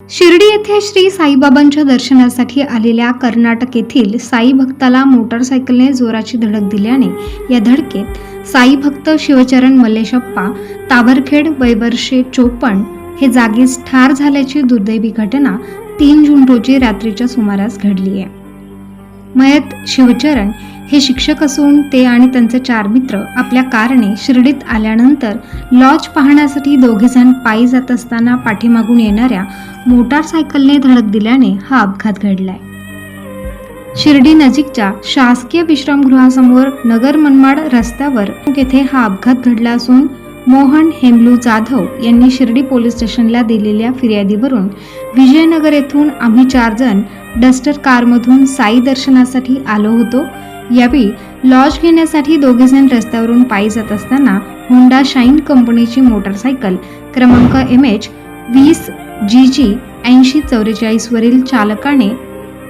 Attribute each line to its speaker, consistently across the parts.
Speaker 1: शिर्डी येथे श्री साईबाबांच्या दर्शनासाठी आलेल्या कर्नाटक येथील साई भक्ताला मोटारसायकलने जोराची धडक दिल्याने या धडकेत साई भक्त शिवचरण मल्लेशप्पा ताबरखेड वैवर्षे चोपण हे जागीच ठार झाल्याची दुर्दैवी घटना तीन जून रोजी रात्रीच्या सुमारास घडली आहे. मयत शिवचरण हे शिक्षक असून ते आणि त्यांचे चार मित्र आपल्या कारने शिर्डीत आल्यानंतर लॉज पाहण्यासाठी दोघेजण पायी जात असताना पाठीमागून येणाऱ्या मोटारसायकलने धडक दिल्याने हा अपघात घडलाय. शिर्डी नजीकच्या शासकीय विश्रामगृहासमोर नगर मनमाड रस्त्यावर येथे हा अपघात घडला असून मोहन हेमलू जाधव यांनी शिर्डी पोलीस स्टेशनला दिलेल्या फिर्यादीवरून विजयनगर येथून आम्ही चार जण डस्टर कारमधून साई दर्शनासाठी आलो होतो. यावेळी लॉज घेण्यासाठी दोघेजण रस्त्यावरून पायी जात असताना होंडा शाईन कंपनीची मोटारसायकल क्रमांक एम एच वीस जी जी ऐंशी चौवेचाळीसवरील चालकाने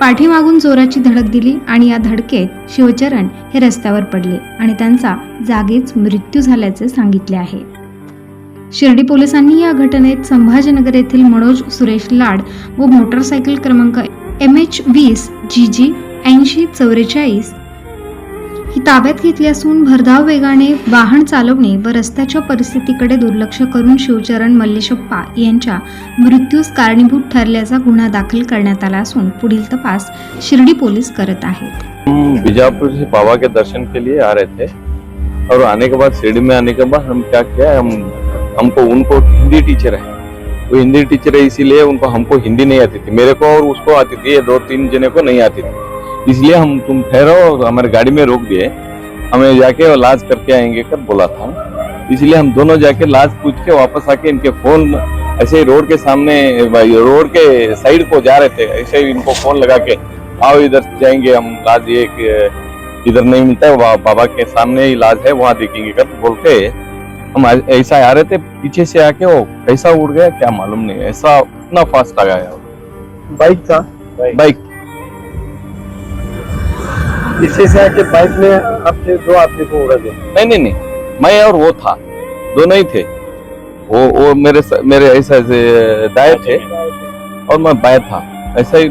Speaker 1: पाठीमागून जोराची धडक दिली आणि या धडकेत शिवचरण हे रस्त्यावर पडले आणि त्यांचा जागीच मृत्यू झाल्याचे सांगितले आहे. शिर्डी पोलिसांनी या घटनेत संभाजीनगर येथील मनोज सुरेश लाड व मोटारसायकल क्रमांक एम एच वीस जी जी ऐंशी चौवेचाळीस ही ताब्यात घेतली असून भरधाव वेगाने वाहन चालवणे व रस्त्याच्या परिस्थितीकडे दुर्लक्ष करून शिवचरण मल्लेशप्पा यांच्या मृत्यूस कारणीभूत ठरल्याचा गुन्हा दाखल करण्यात आला असून पुढील तपास शिर्डी पोलीस करत आहेत.
Speaker 2: हम बीजापुर से बाबा के दर्शन के लिए आ रहे थे और आने के बाद शिरडी में आने के बाद हम क्या किया हम हमको उनको हिंदी टीचर है। वो हिंदी टीचर है इसीलिए उनको हमको हिंदी नहीं आती थी। मेरे को और उसको आती थी ये दो तीन जने को नहीं आती थी। इसलिए हम तुम ठहरो और हमारे गाड़ी में रोक दिए। हमें जाके लाज करके आएँगे कर बोला था। इसलिए हम दोनों जाके लाज पूछ के वापस आके इनके फ़ोन ऐसे ही रोड के सामने रोड के साइड को जा रहे थे। ऐसे ही इनको फ़ोन लगा के आओ इधर जाएँगे हम लाज ये इधर नहीं मिलता है बाबा के सामने ही इलाज है वहाँ देखेंगे कर बोल के हम ऐसा आ रहे थे पीछे से आके वो कैसा उड़ गया क्या मालूम नहीं ऐसा इतना फास्ट आ गया।
Speaker 3: बाइक था
Speaker 2: बाइक
Speaker 3: पीछे से आके बाइक में आपके दो आदमी को उड़ा दिया।
Speaker 2: नहीं नहीं नहीं। मैं और वो था। दोनों ही थे। वो वो मेरे मेरे ऐसे ऐसे दाएँ थे और मैं बाएँ था। ऐसा ही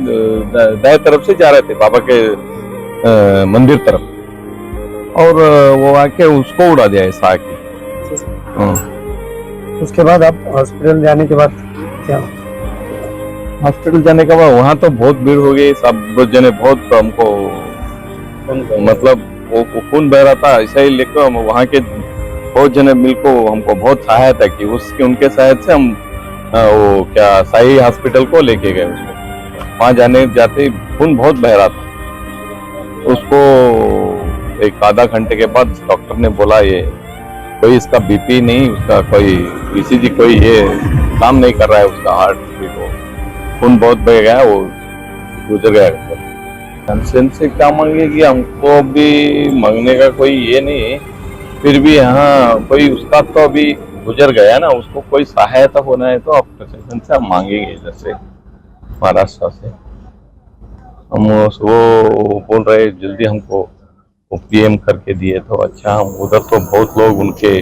Speaker 2: दाएँ तरफ़ से जा रहे थे बाबा के अ, मंदिर तरफ़। और वो आके उसको उड़ा दिया ऐसा आके। हाँ।
Speaker 3: उसके बाद आप हॉस्पिटल जाने के बाद क्या?
Speaker 2: हॉस्पिटल जाने के बाद वहाँ तो बहुत भीड़ हो गई सब जने बहुत हमको मतलब वो खून बह रहा था, ऐसा ही लेकर हम वहाँ के बहुत जने मिलको हमको बहुत सहायता की। उसके उनके सहायता से हम वो क्या साई हॉस्पिटल को लेके गए उसको। वहाँ जाने जाते खून बहुत बह रहा था। उसको एक आधा घंटे के बाद डॉक्टर ने बोला, ये कोई इसका बीपी नहीं, उसका कोई ईसीजी कोई ये काम नहीं कर रहा है, उसका हार्ट बीट वो खून बहुत बह गया वो गुजर गया कंसेंट से क्या मांगेगी? हमको भी मांगने का कोई ये नहीं फिर भी यहाँ कोई उसका तो अभी गुजर गया ना, उसको कोई सहायता होना है तो आप प्रशासन से हम मांगेंगे जैसे महाराष्ट्र से हम वो बोल रहे जल्दी हमको पीएम करके दिए तो अच्छा हम उधर तो बहुत लोग उनके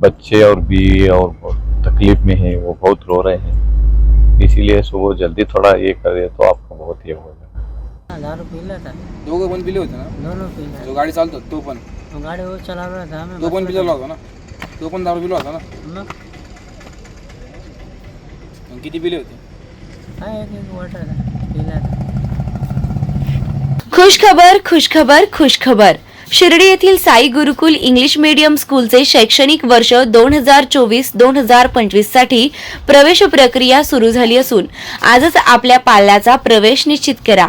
Speaker 2: बच्चे और बीवी और बहुत तकलीफ़ में है, वो बहुत रो रहे हैं। इसीलिए सुबह जल्दी थोड़ा ये करे तो आपको बहुत ये होगा।
Speaker 4: दारू पिला था।
Speaker 5: दोघं पण पिले होते ना?
Speaker 4: दोनों पिला
Speaker 5: जो गाडी चालतो तो पण
Speaker 4: तो गाड़ी वो चला रहा था हमें
Speaker 5: तो पण पिलेला होता ना? तो पण दारू पिला होता ना?
Speaker 4: मग
Speaker 5: मग किती पिले होते?
Speaker 4: काय एक एक वाटर था पिला था।
Speaker 6: खुशखबर खुशखबर खुशखबर। शिर्डी येथील साई गुरुकुल इंग्लिश मीडियम स्कूलचे शैक्षणिक वर्ष दोन हजार चोवीस दोन हजार पंचवीससाठी प्रवेश प्रक्रिया सुरू झाली असून आजच आपल्या पाल्याचा प्रवेश निश्चित करा.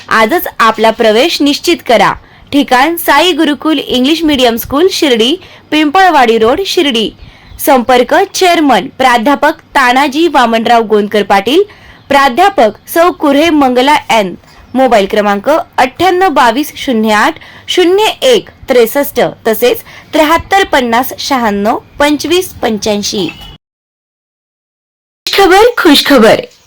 Speaker 6: आजच आपला प्रवेश निश्चित करा. ठिकाण Sai Gurukul English medium school Shirdi Pimpalwadi road Shirdi. संपर्क चेअरमन प्राध्यापक तानाजी वामनराव गोंदकर पाटील प्राध्यापक सौ कुर्हे मंगला एन. मोबाईल क्रमांक अठ्ठ्याण्णव बावीस शून्य आठ शून्य एक त्रेसष्ट तसेच त्र्याहत्तर पन्नास शहाण्णव पंचवीस पंच्याऐंशी. खबर खुश खबर